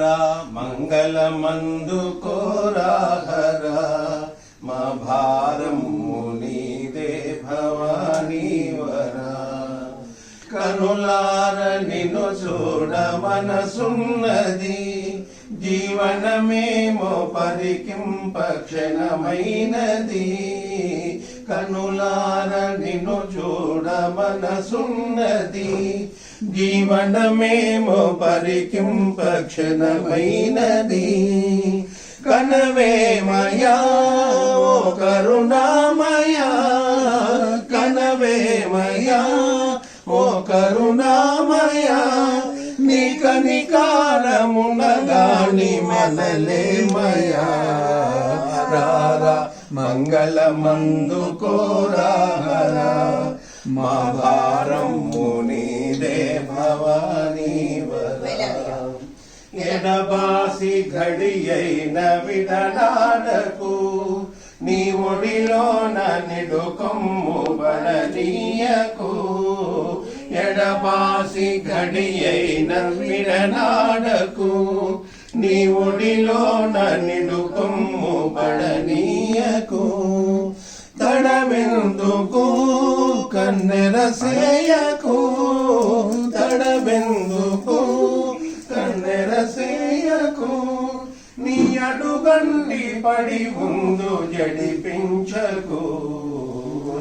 రారా మంగళమందు కోరాహరా మా భారము నీదే భవానీ వరా కనులార నిన్ను చూడ మనసున్నది. జీవనమేమో పరికింప క్షణమైనది. కనులార నిన్ను చూడ మనసున్నది. జీవనమేమో పరికింప క్షణమైనది. కనవేమయా ఓ కరుణామయా. కనవేమయా ఓ కరుణామయా. నీ కనికారమునగాని మనలేమయా రారా మంగళమందు కోరారా మా భారం నీదే భవానీ ఎడబాసి ఘడియైన విడనాడకు నీ ఒడిలోన నిడు కొమ్ము బడనీయకు ఎడబాసి ఘడియైన విడనాడకు నీ ఒడిలోన నిడు కొమ్ము బడనీయకు తడబెందుకు కన్నెరసేయకు తడబెందుకు కన్నెరసేయకు నీ అడుగండి పడి ఉందు జడిపించకు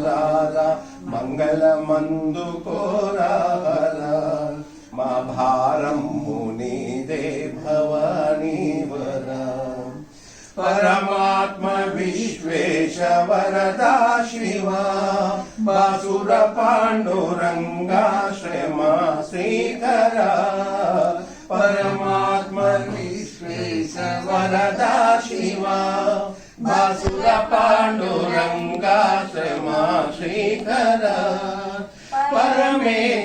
రారా మంగళమందు కోరారా మా భారము నీదే భవానీ వరా పరమ ಕೇಶವರದಾ ಶಿವ ಬಾಸುರ ಪಾಂಡುರಂಗಾ ಶ್ರಮಾ ಶ್ರೀಧರ ಪರಮಾತ್ಮ ವಿಶ್ವೇಶ್ವರದಾ ಶಿವ ಬಾಸುರ ಪಾಂಡುರಂಗಾ ಶ್ರಮಾ ಶ್ರೀಧರ ಪರಮೇಶ್ವರ